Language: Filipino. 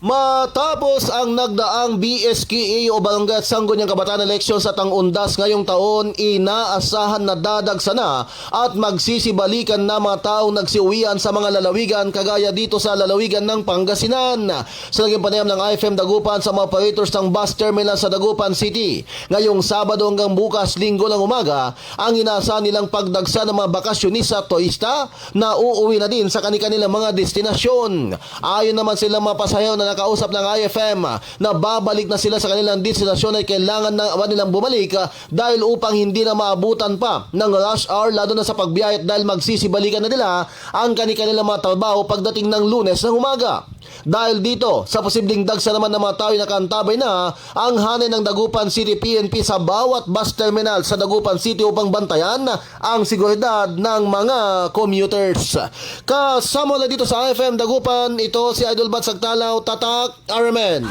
Matapos ang nagdaang BSKA o Barangay Sangguniang Kabataan Elections sa Tangundas ngayong taon, inaasahan na dadagsa na at magsisibalikan na mga taong nagsiuwian sa mga lalawigan kagaya dito sa lalawigan ng Pangasinan. Sa naging panayam ng IFM Dagupan sa mga operators ng bus terminal sa Dagupan City, ngayong Sabado hanggang bukas linggo ng umaga, ang inaasahan nilang pagdagsa ng mga bakasyonista toista na uuwi na din sa kanilang mga destinasyon. Ayon naman silang mga pasayaw na nakausap ng IFM na babalik na sila sa kanilang destinasyon ay kailangan na nilang bumalik ah, dahil upang hindi na maabutan pa ng rush hour lalo na sa pagbiyahe at dahil magsisibalikan na nila ang kanilang mga trabaho pagdating ng lunes ng umaga. Dahil dito, sa posibleng dagsa naman ng mga tao na kantabay na ang hanay ng Dagupan City PNP sa bawat bus terminal sa Dagupan City upang bantayan ang seguridad ng mga commuters. Kasama na dito sa IFM Dagupan, ito si Idol Bat Sagtalaw, Tatak Aramen.